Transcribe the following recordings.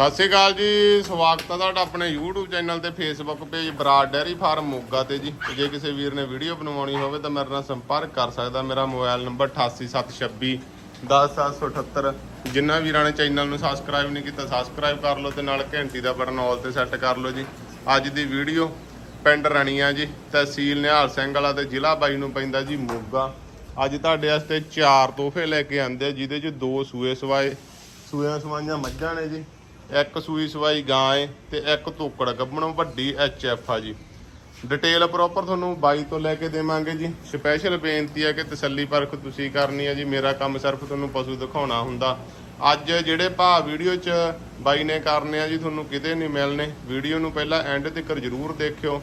ਸਤਿ ਸ਼੍ਰੀ ਅਕਾਲ ਜੀ ਸਵਾਗਤ ਹੈ ਤੁਹਾਡਾ ਆਪਣੇ YouTube ਚੈਨਲ ਤੇ Facebook page Brar dairy farm Moga ਤੇ ਜੀ। ਜੇ ਕਿਸੇ ਵੀਰ ਨੇ ਵੀਡੀਓ ਬਣਵਾਉਣੀ ਹੋਵੇ ਤਾਂ ਮੇਰੇ ਨਾਲ ਸੰਪਰਕ ਕਰ ਸਕਦਾ। ਮੇਰਾ ਮੋਬਾਈਲ ਨੰਬਰ 8876 10778 ਜਿਨ੍ਹਾਂ ਵੀਰਾਂ ਨੇ ਚੈਨਲ ਨੂੰ ਸਬਸਕ੍ਰਾਈਬ ਨਹੀਂ ਕੀਤਾ ਸਬਸਕ੍ਰਾਈਬ ਕਰ ਲਓ ਤੇ ਨਾਲ ਘੰਟੀ ਦਾ ਬਟਨ ਆਲ ਤੇ ਸੈੱਟ ਕਰ ਲਓ ਜੀ। ਅੱਜ ਦੀ ਵੀਡੀਓ ਪਿੰਡ ਰਣੀਆਂ ਜੀ ਤਹਿਸੀਲ ਨਿਹਾਲ ਸਿੰਘ ਵਾਲਾ ਤੇ ਜ਼ਿਲ੍ਹਾ ਬਾਈ ਨੂੰ ਪੈਂਦਾ ਜੀ ਮੋਗਾ। ਅੱਜ ਤੁਹਾਡੇ ਵਾਸਤੇ ਚਾਰ ਤੋਹਫੇ ਲੈ ਕੇ ਆਂਦੇ ਆ, ਜਿਹਦੇ 'ਚ ਦੋ ਸੂਏ ਸਵਾਏ ਸੂਆਂ ਸਵਾਈਆਂ ਮੱਝਾਂ ਨੇ ਜੀ। ਇੱਕ ਸੂਈ ਸਵਾਈ ਗਾਂ ਏ ਤੇ ਇੱਕ ਤੋਕੜ ਗੱਭਣੋਂ ਵੱਡੀ ਐਚ ਐਫ ਆ ਜੀ। ਡਿਟੇਲ ਪ੍ਰੋਪਰ ਤੁਹਾਨੂੰ ਬਾਈ ਤੋਂ ਲੈ ਕੇ ਦੇਵਾਂਗੇ ਜੀ। ਸਪੈਸ਼ਲ ਬੇਨਤੀ ਹੈ ਕਿ ਤਸੱਲੀ ਪਰਖ ਤੁਸੀਂ ਕਰਨੀ ਹੈ ਜੀ। ਮੇਰਾ ਕੰਮ ਸਿਰਫ ਤੁਹਾਨੂੰ ਪਸ਼ੂ ਦਿਖਾਉਣਾ ਹੁੰਦਾ। ਅੱਜ ਜਿਹੜੇ ਭਾਅ ਵੀਡੀਓ 'ਚ ਬਾਈ ਨੇ ਕਰਨੇ ਆ ਜੀ, ਤੁਹਾਨੂੰ ਕਿਤੇ ਨਹੀਂ ਮਿਲਣੇ। ਵੀਡੀਓ ਨੂੰ ਪਹਿਲਾਂ ਐਂਡ ਤੱਕ ਜ਼ਰੂਰ ਦੇਖਿਓ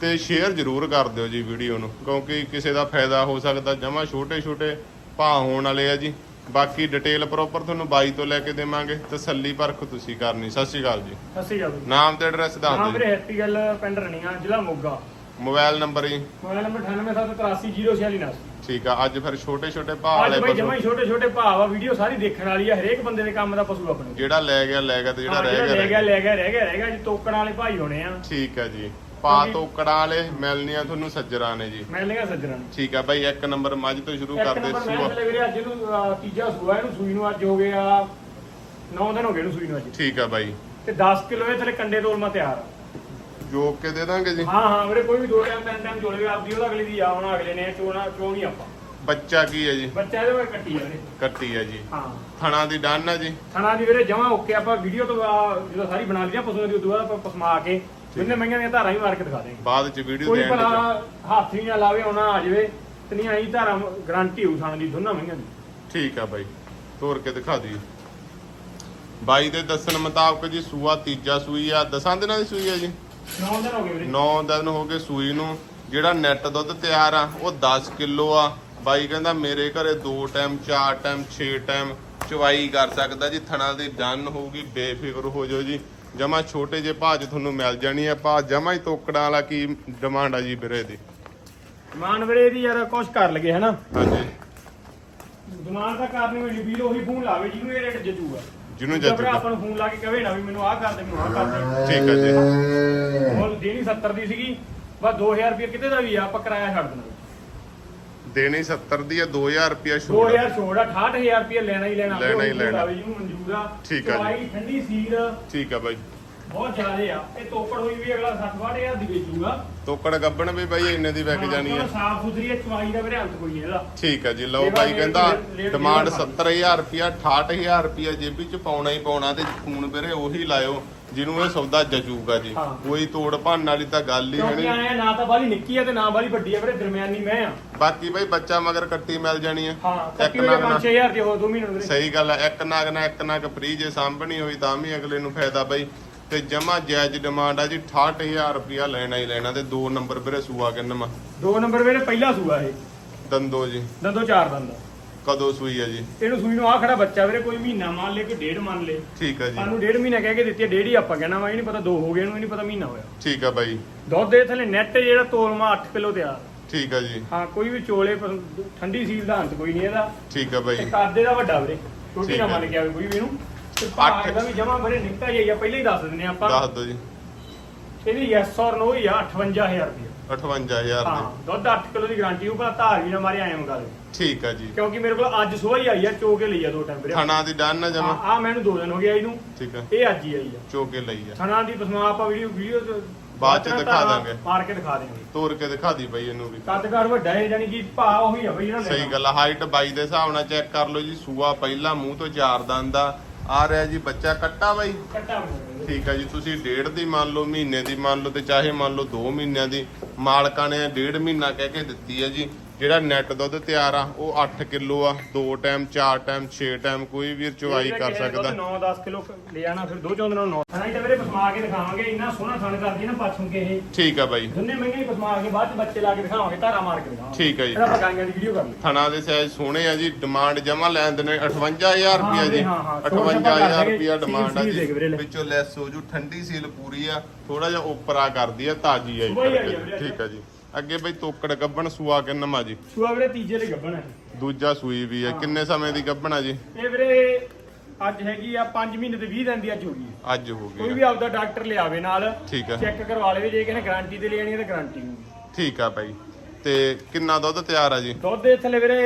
ਤੇ ਸ਼ੇਅਰ ਜ਼ਰੂਰ ਕਰ ਦਿਓ ਜੀ ਵੀਡੀਓ ਨੂੰ, ਕਿਉਂਕਿ ਕਿਸੇ ਦਾ ਫਾਇਦਾ ਹੋ ਸਕਦਾ। ਜਮਾ ਛੋਟੇ ਛੋਟੇ ਭਾਅ ਹੋਣ ਵਾਲੇ ਆ ਜੀ। ਬਾਕੀ ਡਿਟੇਲ ਪ੍ਰੋਪਰ ਤੁਹਾਨੂੰ ਬਾਈ ਤੋਂ ਲੈ ਕੇ ਦੇਵਾਂਗੇ। ਤਸੱਲੀ ਪਰਖ ਤੁਸੀਂ ਕਰਨੀ। ਸਤਿ ਸ਼੍ਰੀ ਅਕਾਲ ਜੀ। ਸਤਿ ਸ਼੍ਰੀ ਅਕਾਲ ਜੀ। ਨਾਮ ਤੇ ਐਡਰੈਸ ਦੱਸ ਨਾਮ ਦਿਓ ਵੀਰੇ ਹੈਪੀ ਗੱਲ ਪਿੰਡ ਰਣੀਆਂ ਜ਼ਿਲ੍ਹਾ ਮੋਗਾ। ਮੋਬਾਈਲ ਨੰਬਰ ਜੀ। ਮੋਬਾਈਲ ਨੰਬਰ 98738046 ਠੀਕ ਆ ਅੱਜ ਫਿਰ ਛੋਟੇ ਛੋਟੇ ਭਾਅ ਅੱਜ ਵਾਲੇ ਬਈ ਪਸ਼ੂ। ਜਮਾਂ ਹੀ ਛੋਟੇ ਛੋਟੇ ਭਾਵ ਆ ਵੀਡੀਓ ਸਾਰੀ ਦੇਖਣ ਵਾਲੀ ਆ ਹਰੇਕ ਬੰਦੇ ਦੇ ਕੰਮ ਦਾ ਪਸ਼ੂ ਆਪਣੇ। ਜਿਹੜਾ ਲੈ ਗਿਆ ਲੈ ਗਿਆ ਤੇ ਜਿਹੜਾ ਹਾਂ, ਰਹਿ ਗਿਆ ਲੈ ਰਹਿ ਗਿਆ ਗਿਆ। ਲੈ ਗਿਆ ਰਹਿ ਗਿਆ ਰਹਿ ਗਿਆ ਜੀ ਤੋਕੜਾਂ ਵਾਲੇ ਭਾਈ ਹੋਣੇ ਆ। ਠੀਕ ਆ ਜੀ। ਪਾ ਤੋਕੜਾਂ ਵਾਲੇ ਮਿਲਣੀਆਂ ਤੁਹਾਨੂੰ ਸੱਜਰਾਂ ਨੇ ਜੀ। ਮੈਂ ਲਿਆ ਸੱਜਣਾ ਨੂੰ। ਠੀਕ ਆ ਬਾਈ ਇੱਕ ਨੰਬਰ ਮੱਝ ਤੋਂ ਸ਼ੁਰੂ ਇੱਕ ਕਰਦੇ ਨੰਬਰ ਮੈਂ ਸੂਆ। ਥੱਲੇ ਵੀਰੇ ਅੱਜ ਇਹਨੂੰ ਅਹ, ਤੀਜਾ ਸੂਆ ਇਹਨੂੰ ਸੂਈ ਨੂੰ ਅੱਜ ਹੋ ਗਿਆ 9 ਦਿਨ ਹੋ ਗਏ ਇਹਨੂੰ ਸੂਈ ਨੂੰ ਅੱਜ। ਠੀਕ ਆ ਬਾਈ। ਤੇ 10 ਕਿਲੋ ਇਹ ਥੱਲੇ ਕੰਡੇ ਤੋਲਮਾ ਤਿਆਰ ਆ। ਕੇ ਦੇ ਦਾਂਗੇ ਜੀ। ਹਾਂ ਹਾਂ ਵੀਰੇ ਕੋਈ ਵੀ ਦੋ ਟਾਈਮ ਤਿੰਨ ਟਾਈਮ ਚੋਲੇ ਆਪਦੀ ਉਹਦਾ ਅਗਲੇ ਦੀ ਆਉਣਾ ਅਗਲੇ ਨੇ ਚੋਣਾ ਚੋਣੀ ਆਪਾਂ। ਬੱਚਾ ਕੀ ਹੈ ਜੀ? ਬੱਚਾ ਇਹਦੇ ਵਿੱਚ ਕੱਟੀ ਆ ਵੀਰੇ। ਕੱਟੀ ਹੈ ਜੀ। ਹਾਂ। ਥਣਾ ਦੀ ਡੰਨ ਹੈ ਜੀ। ਥਣਾ ਦੀ ਵੀਰੇ ਜਮਾ ਓਕੇ ਆਪਾਂ ਵੀਡੀਓ ਤੋਂ ਬਾਅਦ ਜਦੋਂ ਸਾਰੀ ਬਣਾ ਲਈ ਪਸ਼ੂਆਂ ਦੀ ਉਦੋਂ ਬਾਅਦ ਆਪਾਂ ਪਸਮਾ ਕੇ ਜਿੰਨੇ ਮਹੀਆਂ ਦੀਆਂ ਧਾਰਾਂ ਹੀ ਮਾਰ ਕੇ ਦਿਖਾ ਦੇਂਗੇ ਬਾਅਦ ਚ ਵੀਡੀਓ ਕੋਈ ਦੇ ਭਲਾ ਚ ਹੱਥ ਹੀ ਨਾ ਲਾਵੇ ਉਹਨਾਂ ਆ ਜਾਵੇ ਤੇ ਨਹੀਂ ਆਈ ਧਾਰਾਂ ਗਾਰੰਟੀ ਹੋਊ ਥਣ ਦੀ ਦੋਨਾਂ ਮਹੀਆਂ ਦੀ ਠੀਕ ਆ ਬਾਈ ਤੋਰ ਕੇ ਦਿਖਾ ਦੀ ਬਾਈ ਦੇ ਦੱਸਣ ਮੁਤਾਬਕ ਜੀ ਸੂਆ ਤੀਜਾ ਸੂਈ ਆ। ਦਸਾਂ ਦਿਨਾਂ ਦੀ ਸੂਈ ਆ ਜੀ? 9 ਦਿਨ ਹੋ ਗਏ ਵੀਰੇ। 9 ਦਿਨ ਹੋ ਗਏ ਸੂਈ ਨੂੰ। ਜਿਹੜਾ ਨੈਟ ਦੁੱਧ ਤਿਆਰ ਆ ਉਹ 10 ਕਿਲੋ ਆ। ਬਾਈ ਕਹਿੰਦਾ ਮੇਰੇ ਘਰੇ 2 ਟਾਈਮ 4 ਟਾਈਮ 6 ਟਾਈਮ ਚਵਾਈ ਕਰ ਸਕਦਾ ਜੀ। ਥਣਾ ਦੀ ਡਨ ਹੋਊਗੀ ਬੇਫਿਕਰ ਹੋ ਜਾਓ ਜੀ। ਜਮਾ ਛੋਟੇ ਜੇ ਭਾਅ 'ਚ ਤੁਹਾਨੂੰ ਮਿਲ ਜਾਣੀ ਆ ਭਾਅ ਜਮਾ ਹੀ ਤੋਕੜਾਂ ਵਾਲਾ ਕੀ ਡਿਮਾਂਡ ਆ ਜੀ ਵੀਰੇ ਦੀ। ਮਾਨ ਵੀਰੇ ਇਹਦੀ ਯਾਰ ਕੁਛ ਕਰ ਲਗੇ ਹਨਾ? ਹਾਂਜੀ। ਦਿਮਾਗ ਦਾ ਕਰਨੀ ਹੋਈ ਵੀਰ ਉਹੀ ਫੋਨ ਲਾਵੇ ਜਿਹਨੂੰ ਇਹ ਰੇਟ ਜੱਜੂਗਾ ਜਿਹਨੂੰ ਜਦੋਂ ਜੱਜੂ ਆਪਾਂ ਨੂੰ ਫੋਨ ਲਾ ਕੇ ਕਵੇ ਨਾ ਵੀ ਮੈਨੂੰ ਆਹ ਕਰ ਦੇ ਮੈਨੂੰ ਆਹ ਕਰ ਦੇ। ਠੀਕ ਆ ਜੀ। ਮੁੱਲ ਦੇਣੀ 70 ਦੀ ਸੀਗੀ ਬਸ 2000 ਰੁਪਏ ਕਿਤੇ ਦਾ ਵੀ ਆ ਆਪਾਂ ਕਿਰਾਇਆ ਛੱਡ ਦੇਣਾ। ਦੇਣੀ 70 ਦੀ ਆ 2000 ਰੁਪਿਆ ਛੋੜ। 2000 ਛੋੜ ਆ 68000 ਰੁਪਏ ਲੈਣਾ ਹੀ ਲੈਣਾ ਲੈਣਾ ਹੀ ਲੈਣਾ। ਲਾਵੇ ਜਿਹਨੂੰ ਮਨਜ਼ੂਰ ਆ ਠੀਕ ਆ ਜੀ। ਚਵਾਈ ਠੰਡੀ ਸੀਲ ਠੀਕ ਆ ਬਾਈ। ਬਹੁਤ ਜ਼ਿਆਦੇ ਆ। ਇਹ ਤੋਪੜ ਹੋਈ ਵੀ ਅਗਲਾ 60 ਹਜ਼ਾਰ ਦੀ ਵੇਚੂਗਾ। ਤੋਕੜ ਗੱਬਣ ਵੀ ਬਾਈ ਇੰਨੇ ਦੀ ਵਿਕ ਜਾਣੀ ਆ। ਸਾਫ਼ ਸੁਥਰੀ ਹੈ ਚਵਾਈ ਦਾ ਵੀਰੇ ਕੋਈ ਨਹੀਂ ਇਹਦਾ। ਠੀਕ ਆ ਜੀ ਲਓ ਬਾਈ ਕਹਿੰਦਾ ਡਿਮਾਂਡ ਲੇਵਾ 70000 ਰੁਪਿਆ 68000 ਰੁਪਿਆ ਜੇਬੀ ਚ ਪਾਉਣਾ ਹੀ ਪਾਉਣਾ ਤੇ ਖੂਨ ਵੀਰੇ ਉਹੀ ਲਾਇਓ ਜਿਹਨੂੰ ਇਹ ਸੌਦਾ ਜਜੂਗਾ ਜੀ। ਹਾਂ। ਕੋਈ ਤੋੜ ਭੰਨ ਵਾਲੀ ਤਾਂ ਗੱਲ ਹੀ ਕਿਉਂਕਿ ਨਹੀਂ। ਆਇਆ ਨਾ ਤਾਂ ਬਾਲੀ ਨਿੱਕੀ ਆ ਤੇ ਨਾ ਬਾਲੀ ਵੱਡੀ ਆ ਵੀਰੇ ਦਰਮਿਆਨੀ ਮੈਂ ਆ। ਬਾਕੀ ਬਾਈ ਬੱਚਾ ਮਗਰ ਕੱਟੀ ਮਿਲ ਜਾਣੀ ਆ। ਹਾਂ ਇੱਕ ਨਾਗ ਨਾਲ 5000 ਦੀ ਹੋ ਦੋ ਮਹੀਨੇ ਨੂੰ ਵੀਰੇ। ਸਹੀ ਗੱਲ ਆ ਇੱਕ ਨਾਗ ਨਾਲ ਇੱਕ ਨਾਗ ਫ੍ਰੀ ਜੇ ਸਾਂਭਣੀ ਹੋਈ ਤਾਂ ਵੀ ਅਗਲੇ ਨੂੰ ਫਾਇਦਾ ਬਾਈ। ਤੇ ਜਮਾ ਜਾਇਜ਼ ਡਿਮਾਂਡ ਆ ਜੀ 68000 ਰੁਪਿਆ ਲੈਣਾ ਹੀ ਲੈਣਾ ਤੇ ਦੋ ਨੰਬਰ ਵੀਰੇ ਸੂਆ ਕਿੰਨਵਾ ਦੋ ਨੰਬਰ ਵੀਰੇ ਪਹਿਲਾ ਸੂਆ ਇਹ। ਦੰਦੋ ਜੀ। ਦੰਦੋ ਚਾਰ ਦੰਦ। ਕਦੋਂ ਸੂਈ ਆ ਜੀ? ਇਹਨੂੰ ਸੂਈ ਨੂੰ ਆ ਖੜਾ ਬੱਚਾ ਵੀਰੇ ਕੋਈ ਮਹੀਨਾ ਮੰਨ ਲੇ ਕੋਈ ਡੇਢ ਮੰਨ ਲੇ। ਠੀਕ ਆ ਜੀ। ਸਾਨੂੰ ਡੇਢ ਮਹੀਨਾ ਕਹਿ ਕੇ ਦਿੱਤੀ ਆ, ਡੇਢ ਹੀ ਆਪਾਂ ਕਹਿਣਾ ਵਾ ਇਹ ਨਹੀਂ ਪਤਾ ਦੋ ਹੋ ਗਏ ਇਹਨੂੰ ਇਹ ਨਹੀਂ ਪਤਾ ਮਹੀਨਾ ਹੋਇਆ। ਠੀਕ ਆ ਬਾਈ। ਦੁੱਧ ਦੇ ਥੱਲੇ ਨੈਟ ਜਿਹੜਾ ਤੋਲਮਾ 8 ਕਿਲੋ ਤਿਆਰ। ਠੀਕ ਆ ਜੀ। ਹਾਂ ਕੋਈ ਵੀ ਚੋਲੇ ਠੰਡੀ ਸੀਲ ਦਾ ਅੰਤ ਕੋਈ ਨਹੀਂ ਇਹਦਾ। ਠੀਕ ਆ ਬਾਈ। ਤੇ ਕਾਦੇ ਦਾ ਵੱਡਾ ਵੀਰੇ। ਛੋਟੀ ਨਾ ਹੈ। ਮੰਨ ਕੇ ਆਵੇ ਕੋਈ ਵੀ ਇਹਨੂੰ। ਤੇ ਅੱਠ। ਭਾਗ ਦਾ ਵੀ ਜਮਾ ਬਰੇ ਨਿਕਤਾ ਜਾਈਆ ਪਹਿਲਾਂ ਹੀ ਦੱਸ ਦਿੰਦੇ ਆਪਾਂ। ਦੱਸ ਦਿਓ ਜੀ। ਇਹਦੀ ਯੈਸ ਔਰ ਨੋ ਹੀ ਆ 58000 ਰੁਪਏ 58000 ਹਾਂ ਦੇ। ਦੁੱਧ 8 ਕਿਲੋ ਦੀ ਗਾਰੰਟੀ ਉਹ ਭਲਾ ਧਾਰ ਵੀ ਨਾ ਮਾਰੇ ਆਏ ਮੰਗਾ ਲੈ ਠੀਕ ਆ ਜੀ। ਕਿਉਂਕਿ ਮੇਰੇ ਕੋਲ ਅੱਜ ਸੁਬਾਹ ਹੀ ਆਈ ਆ ਚੋ ਕੇ ਲਈ ਆ ਦੋ ਟਾਈਮ ਵੀਰੇ। ਥਣਾ ਦੀ ਡਨ ਨਾ ਜਮਾ। ਆ ਮੈਨੂੰ ਦੋ ਦਿਨ ਹੋ ਗਏ ਇਹਨੂੰ ਠੀਕ ਆ। ਇਹ ਅੱਜ ਹੀ ਆਈ ਆ। ਚੋਕੇ ਲਈ ਆ। ਥਣਾ ਦੀ ਪਸਮਾ ਆਪਾਂ ਵੀਡੀਓ ਵੀਡੀਓ ਬਾਅਦ ਚ ਦਿਖਾ ਦਾਂਗੇ। ਮਾਰ ਕੇ ਦਿਖਾ ਦੇਵਾਂਗੇ ਤੋਰ ਕੇ ਦਿਖਾ ਦੀ ਬਈ ਇਹਨੂੰ ਵੀ। ਕੱਦਕਾਰ ਵੱਡਾ ਹੈ ਯਾਨੀ ਕਿ ਭਾ ਉਹੀ ਆ ਬਈ ਇਹਨਾਂ ਸਹੀ ਗੱਲ ਆ ਹਾਈਟ ਬਾਈ ਦੇ ਹਿਸਾਬ ਨਾਲ ਚੈੱਕ ਕਰ ਲਓ ਜੀ ਸੂਆ ਪਹਿਲਾ ਮੂੰਹ ਤੋਂ ਚਾਰ ਦੰਦ ਆ ਆ ਰਿਹਾ ਜੀ ਬੱਚਾ ਕੱਟਾ ਬਾਈ? ਕੱਟਾ ਠੀਕ ਆ ਜੀ ਤੁਸੀਂ ਡੇਢ ਦੀ ਮੰਨ ਲਓ ਮਹੀਨੇ ਦੀ ਮੰਨ ਲਓ ਤੇ ਚਾਹੇ ਮੰਨ ਲਓ 2 ਮਹੀਨਿਆਂ ਦੀ। ਮਾਲਕਾਂ ਨੇ ਡੇਢ ਮਹੀਨਾ ਕਹਿ ਕੇ ਦਿੱਤੀ ਹੈ ਜੀ। ਜਿਹੜਾ ਨੈਟ ਦੁੱਧ ਤਿਆਰ ਆ ਉਹ 8 ਕਿਲੋ ਆ 2 ਟਾਈਮ 4 ਟਾਈਮ 6 ਟਾਈਮ ਕੋਈ ਵੀਰ ਚਵਾਈ ਕਰ ਸਕਦਾ। 9-10 ਕਿਲੋ ਲੈ ਜਾਣਾ ਫਿਰ ਦੋ ਚੌਂਦ ਨਾਲ 9 ਥਣਾ ਤਾਂ ਵੀਰੇ ਪਸਮਾ ਕੇ ਦਿਖਾਵਾਂਗੇ ਇੰਨਾ ਸੋਹਣਾ ਥਣ ਕਰਦੀ ਨਾ ਪਾਛੋਂ ਕੇ ਇਹ। ਠੀਕ ਆ ਬਾਈ। ਦੋਨੇ ਮਹਿੰਗੇ ਹੀ ਪਸਮਾ ਕੇ ਬਾਅਦ ਚ ਬੱਚੇ ਲਾ ਕੇ ਦਿਖਾਵਾਂਗੇ ਧਾਰਾ ਮਾਰ ਕੇ ਦਿਖਾਵਾਂਗੇ। ਠੀਕ ਆ ਜੀ। ਇਹਦਾ ਪਕਾਈਆਂ ਦੀ ਵੀਡੀਓ ਕਰ ਲਈ ਥਣਾ ਦੇ ਸਾਈਜ਼ ਸੋਹਣੇ ਆ ਜੀ ਡਿਮਾਂਡ ਜਮਾ ਲੈਣ ਦੇ ਨੇ 58000 ਰੁਪਿਆ ਜੀ। ਹਾਂ, ਹਾਂ, ਛੋਟ ਛਪਾ 58000 ਕਰ ਰੁਪਿਆ ਡਿਮਾਂਡ ਆ ਜੀ। ਵਿੱਚੋਂ ਲੈਸ ਹੋ ਜੂ ਠੰਡੀ ਸੀਲ ਪੂਰੀ ਆ ਥੋੜਾ ਜਿਹਾ ਉਪਰਾ ਕਰਦੀ ਆ ਤਾਜੀ ਆ ਜੀ ਦੀ। ਠੀਕ ਆ ਜੀ। ਅੱਗੇ ਬਈ ਤੋਕੜ ਗੱਬਣ ਸੂਆ ਕਿੰਨਮਾ ਜੀ? ਸੂਆ ਵੀਰੇ ਤੀਜੇ ਲਈ ਗੱਭਣ ਹੈ। ਦੂਜਾ ਸੂਈ ਵੀ ਆ ਕਿੰਨੇ ਸਮੇਂ ਦੀ ਗੱਬਣ ਆ ਜੀ? ਇਹ ਵੀਰੇ ਅੱਜ ਹੈਗੀ ਆ 5 ਮਹੀਨੇ ਤੇ 20 ਦਿਨ ਦੀ ਅੱਜ ਹੋ ਗਈ ਹੈ। ਅੱਜ ਹੋ ਕੋਈ ਗਈ ਵੀ ਆਪਦਾ ਡਾਕਟਰ ਲਿਆਵੇ ਨਾਲ ਠੀਕ ਹੈ ਚੈੱਕ ਕਰਵਾ ਲਵੇ ਜੇ ਕਿਸੇ ਨੇ ਗਾਰੰਟੀ ਤੇ ਲੈਣੀ ਹੈ ਤਾਂ ਗਾਰੰਟੀ ਹੋਊਗੀ। ਠੀਕ ਆ ਬਾਈ ਤੇ ਕਿੰਨਾ ਦੁੱਧ ਤਿਆਰ ਆ ਜੀ? ਦੁੱਧ ਦੇ ਥੱਲੇ ਵੀਰੇ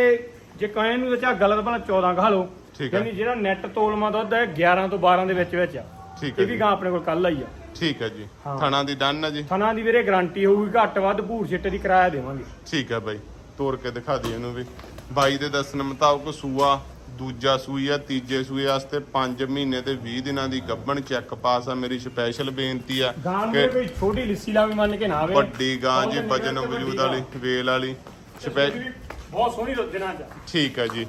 ਜੇ ਕਹੇ ਨੂੰ ਤਾਂ ਝੱਗਾ ਲਾ ਤਾਂ ਭਲਾ 14 ਕਹਾ ਲਓ। ਠੀਕ ਹੈ। ਯਾਨੀ ਜਿਹੜਾ ਨੈਟ ਤੋਲਮਾ ਦੁੱਧ ਹੈ 11 ਤੋਂ 12 ਦੇ ਵਿੱਚ ਵਿੱਚ ਆ। ਠੀਕ ਹੈ ਇਹ ਵੀ ਜੀ। ਗਾਂ ਆਪਣੇ ਕੋਲ ਕੱਲ ਆਈ ਆ। ਠੀਕ ਹੈ ਜੀ। ਹਾਂ। ਥਣਾ ਦੀ ਡਨ ਆ ਜੀ। ਥਣਾ ਦੀ ਵੀਰੇ ਗਾਰੰਟੀ ਹੋਊਗੀ ਘੱਟ ਵੱਧ ਭੂਰ ਛਿੱਟੇ ਦੀ ਕਿਰਾਇਆ ਦੇਵਾਂਗੇ। ਠੀਕ ਹੈ ਬਾਈ ਤੋੜ ਕੇ ਦਿਖਾ ਦੇ ਇਹਨੂੰ ਵੀ। ਬਾਈ ਦੇ ਦੱਸਣ ਮੁਤਾਬਕ ਸੂਆ ਦੂਜਾ ਸੂਈ ਆ ਤੀਜੇ ਸੂਏ ਵਾਸਤੇ 5 ਮਹੀਨੇ ਤੇ 20 ਦਿਨਾਂ ਦੀ ਗੱਭਣ ਚੈੱਕ ਪਾਸ ਆ ਮੇਰੀ ਸਪੈਸ਼ਲ ਬੇਨਤੀ ਆ ਗਾਂ ਨੂੰ ਕਿ ਕੋਈ ਛੋਟੀ ਲਿੱਸੀ ਲਾ ਵੀ ਮੰਨ ਕੇ ਨਾ ਆਵੇ। ਵੱਡੀ ਗਾਂ ਜੀ ਵਜਨ ਵਜੂਦ। ਵਾਲੀ ਵੇਲ ਵਾਲੀ। ਸਪੈਸ਼ਲ ਬਹੁਤ ਸੋਹਣੀ ਚ ਠੀਕ ਹੈ ਜੀ।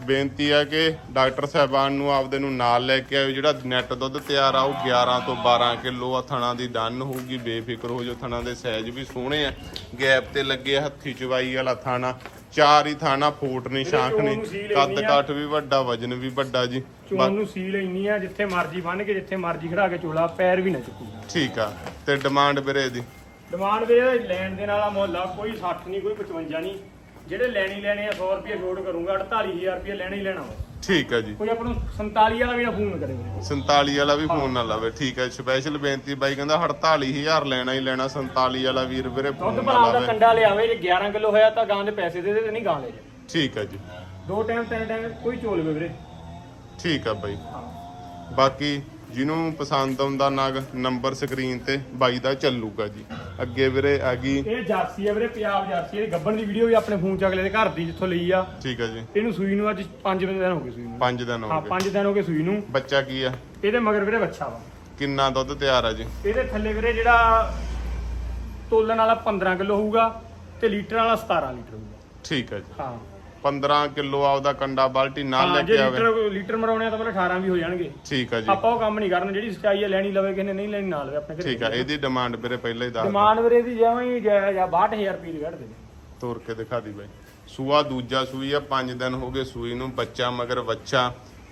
ਬੇਨਤੀ ਹੈ ਕਿ ਡਾਕਟਰ ਸਾਹਿਬਾਨ ਨੂੰ ਆਪਦੇ ਨੂੰ ਨਾਲ ਲੈ ਕੇ ਆਇਓ ਜਿਹੜਾ ਨੈਟ ਦੁੱਧ ਤਿਆਰ ਆ ਉਹ 11 ਤੋਂ 12 ਕਿਲੋ ਆ ਥਣਾ ਦੀ ਡਨ ਹੋਊਗੀ ਬੇਫਿਕਰ ਹੋ ਜੋ ਥਣਾ ਦੇ ਸਾਈਜ਼ ਵੀ ਸੋਹਣੇ ਆ। ਗੈਪ ਤੇ ਲੱਗੇ ਹੱਥੀ ਚਵਾਈ ਵਾਲਾ ਥਾਣਾ ਚਾਰ ਹੀ ਥਾਣਾ ਫੋਟ ਨਹੀਂ ਸ਼ਾਂਖ ਨਹੀਂ ਕੱਦ। ਕਾਠ ਵੀ ਵੱਡਾ ਵਜਨ ਵੀ ਵੱਡਾ ਜੀ। ਚੋਣ ਨੂੰ ਸੀਲ ਇੰਨੀ ਆ ਜਿੱਥੇ ਮਰਜ਼ੀ ਬੰਨ ਕੇ ਜਿੱਥੇ ਮਰਜ਼ੀ ਖੜਾ ਕੇ ਚੋਲਾ ਪੈਰ ਵੀ ਨਾ ਚੁੱਕੂਗਾ ਠੀਕ ਆ ਤੇ ਡਿਮਾਂਡ ਵੀਰੇ ਦੀ ਡਿਮਾਂਡ ਵੀਰੇ ਲੈਣ ਦੇ ਮੁੱਲ ਆ ਕੋਈ 60 ਨਹੀਂ ਕੋਈ 55 ਨਹੀਂ ਜਿਹੜੇ ਲੈਣੀ ਲੈਣੇ ਆ 100 ਰੁਪਏ ਛੋੜ ਕਰੂੰਗਾ 48000 ਰੁਪਏ ਲੈਣਾ ਹੀ ਲੈਣਾ ਵਾ। ਠੀਕ ਆ ਜੀ। ਕੋਈ ਆਪਾਂ ਨੂੰ 47 ਵਾਲਾ ਵੀ ਫੋਨ ਕਰੇ ਵੀਰੇ। 47 ਵਾਲਾ ਵੀ ਫੋਨ ਨਾ ਲਾਵੇ ਠੀਕ ਹੈ ਸਪੈਸ਼ਲ ਬੇਨਤੀ ਬਾਈ ਕਹਿੰਦਾ 48000 ਲੈਣਾ ਹੀ ਲੈਣਾ 47 ਵਾਲਾ ਵੀਰ ਵੀਰੇ ਦੁੱਧ ਫੋਨ ਨਾ ਭਰਾ ਦਾ ਲਾਵੇ। ਕੰਡਾ ਲਿਆਵੇ ਜੇ 11 ਕਿਲੋ ਹੋਇਆ ਤਾਂ ਗਾਂ ਦੇ ਪੈਸੇ ਦੇ ਦੇ ਤੇ ਨਹੀਂ ਗਾਂ ਲੈ ਜਾ ਠੀਕ ਹੈ ਜੀ। ਦੋ ਟਾਈਮ ਤਿੰਨ ਟਾਈਮ ਕੋਈ ਚੋਲ ਵੇ ਵੀਰੇ। ਠੀਕ ਆ ਬਾਈ। ਹਾਂ। ਬਾਕੀ ਜਿਹਨੂੰ ਪਸੰਦ ਆਉਂਦਾ ਨਗ ਨੰਬਰ ਸਕਰੀਨ ਤੇ ਬਾਈ ਦਾ ਚੱਲੂਗਾ ਜੀ। ਅੱਗੇ ਵੀਰੇ ਆ ਗਈ ਇਹ ਜਰਸੀ ਆ ਵੀਰੇ ਪੰਜਾਬ ਜਰਸੀ ਇਹ ਗੱਬਣ ਦੀ ਵੀਡੀਓ ਵੀ ਆਪਣੇ ਫੋਨ ਚ ਅਗਲੇ ਦੇ ਘਰ ਦੀ ਜਿੱਥੋਂ ਲਈ ਆ। ਠੀਕ ਆ ਜੀ। ਇਹਨੂੰ ਸੂਈ ਨੂੰ ਅੱਜ 5 ਦਿਨ ਹੋ ਗਏ ਸੂਈ ਨੂੰ। 5 ਦਿਨ ਹਾਂ ਹੋ ਗਏ। 5 ਦਿਨ ਹੋ ਗਏ ਸੂਈ ਨੂੰ। ਬੱਚਾ ਕੀ ਆ? ਇਹਦੇ ਮਗਰ ਵੀਰੇ ਬੱਚਾ ਵਾ। ਕਿੰਨਾ ਦੁੱਧ ਤਿਆਰ ਆ ਜੀ? ਇਹਦੇ ਥੱਲੇ ਵੀਰੇ ਜਿਹੜਾ ਤੋਲਣ ਵਾਲਾ 15 ਕਿਲੋ ਹੋਊਗਾ ਤੇ ਲੀਟਰ ਵਾਲਾ 17 ਲੀਟਰ ਹੋਊਗਾ। ਠੀਕ ਆ ਜੀ। ਹਾਂ। 15 ਕਿਲੋ ਆਪਦਾ ਕੰਡਾ ਬਾਲਟੀ ਨਾਲ ਲੈ ਕੇ ਜੇ ਆਵੇ। ਲੀਟਰ ਲੀਟਰ ਮਰਾਉਣੇ ਆ ਤਾਂ ਮਤਲਬ 18 ਵੀ ਹੋ ਜਾਣਗੇ। ਠੀਕ ਆ ਜੀ। ਆਪਾਂ ਉਹ ਕੰਮ ਨਹੀਂ ਕਰਨਾ ਜਿਹੜੀ ਸਚਾਈ ਹੈ ਲੈਣੀ ਲਵੇ ਕਿਸੇ ਨੇ ਨਹੀਂ ਲੈਣੀ ਨਾਲ ਆਪਣੇ ਘਰੇ ਠੀਕ ਆ ਇਹਦੀ ਡਿਮਾਂਡ ਵੀਰੇ ਪਹਿਲਾਂ ਹੀ ਦੱਸ। ਡਿਮਾਂਡ ਵੀਰੇ ਦੀ ਜਿਵੇਂ ਹੀ ਆ 62000 ਰੁਪਏ ਦੀ ਕੱਢ ਦੇ ਤੋੜ ਕੇ ਦਿਖਾ ਦੀ ਬਾਈ। ਸੂਆ ਦੂਜਾ ਸੂਈ ਆ 5 ਦਿਨ ਹੋ ਗਏ ਸੂਈ ਨੂੰ ਬੱਚਾ ਮਗਰ ਬੱਚਾ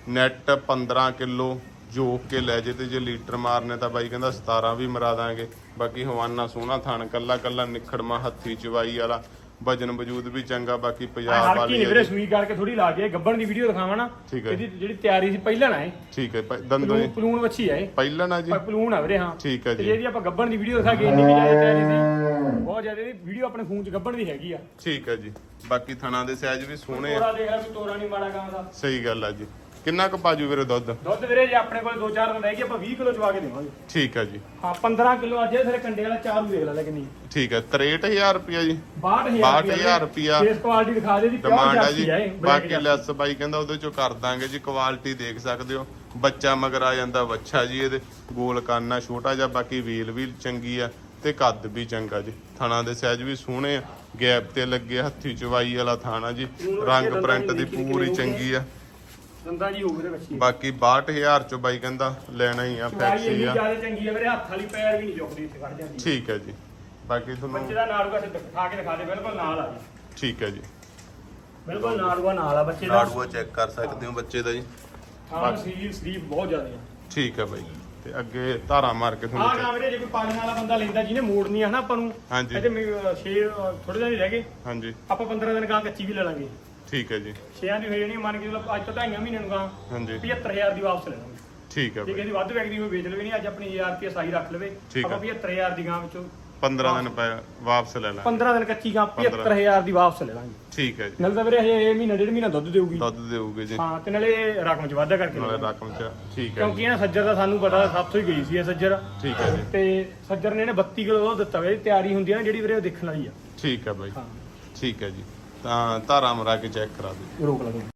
ਨੈਟ 15 ਕਿਲੋ ਜੋਕ ਕੇ ਲੈ ਜੇ ਤੇ ਜੇ ਲੀਟਰ ਮਾਰਨੇ ਤਾਂ ਬਾਈ ਕਹਿੰਦਾ 17 ਵੀ ਮਰਾ ਦਾਂਗੇ। ਬਾਕੀ ਹਵਾਨਾ ਸੋਹਣਾ ਥਣ ਕੱਲਾ ਕੱਲਾ ਨਿਖੜਮਾ ਹੱਥੀ ਚਵਾਈ ਵਾਲਾ। ਵਜਨ ਵਜੂਦ ਵੀ ਚੰਗਾ ਬਾਕੀ ਪੰਜਾਬ ਹਲਕੀ ਵਾਲੀ ਨਹੀਂ ਵੀਰੇ। ਸੂਈ ਕਰਕੇ ਥੋੜੀ ਲਾ ਕੇ ਗੱਬਣ ਦੀ ਵੀਡੀਓ ਦਿਖਾਵਾਂ ਨਾ। ਠੀਕ ਹੈ। ਇਹਦੀ ਜਿਹੜੀ ਤਿਆਰੀ ਸੀ ਪਹਿਲਾਂ ਨਾ ਇਹ। ਠੀਕ ਹੈ ਭਾਈ ਦੰਦੋਂ ਪਲੂਣ ਪਲੂਣ ਵੱਛੀ ਆ ਇਹ। ਪਹਿਲਾਂ ਨਾ ਜੀ। ਪਰ ਪਲੂਣ ਆ ਵੀਰੇ ਹਾਂ। ਠੀਕ ਹੈ ਤੇ ਜੀ। ਜਿਹਦੀ ਆਪਾਂ ਗੱਬਣ ਦੀ ਵੀਡੀਓ ਦਿਖਾ ਕੇ ਇੰਨੀ ਵੀ ਜ਼ਿਆਦਾ ਤਿਆਰੀ ਸੀ ਬਹੁਤ ਜ਼ਿਆਦਾ ਇਹਦੀ ਵੀਡੀਓ ਆਪਣੇ ਫੋਨ 'ਚ ਗੱਬਣ ਦੀ ਹੈਗੀ ਆ। ਠੀਕ ਹੈ ਜੀ। ਬਾਕੀ ਥਣਾ ਦੇ ਸਾਈਜ਼ ਵੀ ਸੋਹਣੇ ਆ। ਤੋਰਾ ਦੇਖ ਲੈ ਕੋਈ ਤੋਰਾ ਨਹੀਂ ਮਾੜਾ ਗਾਂ ਦਾ। ਸਹੀ ਗੱਲ ਆ ਜੀ। ਕਿੰਨਾ ਕੁ ਪਾਜੂ ਵੀਰੇ ਦੁੱਧ? ਦੁੱਧ ਵੀਰੇ ਜੇ ਆਪਣੇ ਕੋਲ 2-4 ਦਿਨ ਰਹਿ ਗਏ ਆਪਾਂ 20 ਕਿਲੋ ਚਵਾ ਕੇ ਦੇਵਾਂਗੇ। ਠੀਕ ਹੈ ਜੀ। ਹਾਂ 15 ਕਿਲੋ ਅੱਜ ਇਹ ਸਾਰੇ ਕੰਡੇ ਵਾਲਾ ਚਾਰੂ ਦੇਖ ਲੈ ਲੈ ਕਿੰਨੀ। ਠੀਕ ਹੈ 63000 ਰੁਪਿਆ ਜੀ। 62000 62000 ਰੁਪਿਆ ਫੇਸ ਕੁਆਲਿਟੀ ਦਿਖਾ ਦੇ ਦੀ ਡਿਮਾਂਡ ਆ ਜੀ। ਆ ਬਾਕੀ। ਲੈਸ ਬਾਈ ਕਹਿੰਦਾ ਉਹਦੇ ਚੋਂ ਕਰ ਦਾਂਗੇ ਜੀ ਕੁਆਲਿਟੀ ਦੇਖ ਸਕਦੇ ਹੋ। ਬੱਚਾ ਮਗਰ ਆ ਜਾਂਦਾ ਬੱਚਾ ਜੀ ਇਹਦੇ। ਗੋਲ ਕਾਨਾ ਛੋਟਾ ਜਿਹਾ ਬਾਕੀ ਵੀਲ ਵੀ ਚੰਗੀ ਆ ਤੇ ਕੱਦ ਵੀ ਚੰਗਾ ਜੀ। ਥਣਾ ਦੇ ਸਾਈਜ਼ ਵੀ ਸੋਹਣੇ ਆ। ਗੈਪ ਤੇ ਲੱਗੇ ਹੱਥੀ ਚਵਾਈ ਵਾਲਾ ਥਾਣਾ ਜੀ। ਰੰਗ ਪ੍ਰਿੰਟ ਦੀ ਪੂਰੀ ਚੰਗੀ ਆ। ਦੰਦਾਂ ਜੀ ਹੋਊ ਵੀਰੇ ਬੱਚੀ ਬਾਕੀ 62000 ਚੋਂ ਬਾਈ ਕਹਿੰਦਾ ਲੈਣਾ ਹੀ ਆ ਚਵਾਈ ਫੈਕਸੀ ਇੰਨੀ ਆ। ਜ਼ਿਆਦਾ ਚੰਗੀ ਆ ਵੀਰੇ ਹੱਥ ਵਾਲੀ ਪੈਰ ਵੀ ਨਹੀਂ ਚੁੱਕਦੀ ਇੱਥੇ ਖੜ ਜਾਂਦੀ ਠੀਕ ਹੈ ਜੀ। ਬਾਕੀ ਬੱਚੇ ਤੁਹਾਨੂੰ ਦਾ ਨਾੜੂਆ ਤੇ ਦਿਖਾ ਕੇ ਦਿਖਾ ਦੇ ਬਿਲਕੁਲ ਨਾਲ ਆ ਜੀ। ਠੀਕ ਹੈ ਜੀ। ਬਿਲਕੁਲ ਨਾੜੂਆ ਨਾਲ ਆ ਬੱਚੇ ਦਾ। ਲਾੜੂਆ ਚੈੱਕ ਕਰ ਸਕਦੇ ਹੋ ਬੱਚੇ ਦਾ ਜੀ। ਹਾਂ ਬਹੁਤ ਜ਼ਿਆਦਾ ਆ। ਠੀਕ ਹੈ ਬਾਈ। ਤੇ ਅੱਗੇ ਧਾਰਾ ਮਾਰ ਕੇ ਆਹ ਤੁਹਾਨੂੰ ਨਾ ਵੀਰੇ ਜੇ ਕੋਈ ਪਾਲਣ ਵਾਲਾ ਬੰਦਾ ਲੈਂਦਾ ਜਿਹਨੇ ਮੋੜਨੀ ਆ ਹਨਾ ਆਪਾਂ ਨੂੰ ਹਾਂਜੀ। ਇਹਦੇ 6 ਥੋੜੇ ਦਿਨ ਹੀ ਰਹਿ ਗਏ। ਹਾਂਜੀ। ਆਪਾਂ 15 ਦਿਨ ਗਾਂ ਕੱਚੀ ਵੀ ਲੈ ਲਾਂਗੇ। ਠੀਕ ਹੈ ਜੀ। 6ਾਂ ਦੀ ਹੋ ਜਾਣੀ ਮੰਨ ਕੇ ਚਲੋ ਅੱਜ ਤੋਂ ਢਾਈਆਂ ਮਹੀਨਿਆਂ ਨੂੰ ਗਾਂ ਹਾਂਜੀ। 75000 ਦੀ ਵਾਪਸ ਲੈ ਲਾਂਗੇ ਠੀਕ ਹੈ ਕਿਸੇ ਦੀ ਵੱਧ ਵਿਕਦੀ ਹੋਵੇ ਵੇਚ ਲਵੇ ਨਹੀਂ ਅੱਜ ਆਪਣੀ 1000 ਰੁਪਏ ਸਾਈ ਰੱਖ ਲਵੇ। ਠੀਕ ਆਪਾਂ ਆ। 75000 ਦੀ ਗਾਂ ਵਿੱਚੋਂ 15 ਦਿਨ ਪੈ ਵਾਪਸ ਲੈ ਲੈ 15 ਦਿਨ ਕੱਚੀ ਗਾਂ 75000 ਦੀ ਵਾਪਸ ਲੈ ਲਾਂਗੇ। ਠੀਕ ਹੈ ਜੀ। ਨਾਲ ਤਾਂ ਵੀਰੇ ਇਹ ਮਹੀਨਾ ਡੇਢ ਮਹੀਨਾ ਦੁੱਧ ਦੇਊਗੀ। ਦੁੱਧ ਦੇਊਗੇ ਜੀ। ਹਾਂ ਤੇ ਨਾਲੇ ਰਕਮ ਚ ਵਾਧਾ ਕਰਕੇ ਨਾਲੇ। ਰਕਮ ਚ ਠੀਕ ਹੈ ਕਿਉਂਕਿ ਜੀ। ਇਹ ਸੱਜਰ ਦਾ ਸਾਨੂੰ ਪਤਾ ਸਾਥੋਂ ਹੀ ਗਈ ਸੀ ਇਹ ਸੱਜਰ। ਠੀਕ ਹੈ ਜੀ। ਤੇ ਸੱਜਰ ਨੇ ਇਹਨੇ 32 ਕਿਲੋ ਦੁੱਧ ਦਿੱਤਾ ਵੇ ਤਿਆਰੀ ਹੁੰਦੀ ਹੈ ਨਾ ਜਿਹੜੀ ਵੀਰੇ ਉਹ ਦੇਖਣ ਵਾਲੀ ਆ। ਠੀਕ ਹੈ ਬਾਈ। ਹਾਂ। ਠੀਕ ਹੈ ਜੀ। ਤਾਂ ਧਾਰਾ ਮਰਾ ਕੇ ਚੈੱਕ ਕਰਾ ਦਿਓ ਰੋਕ ਲਾ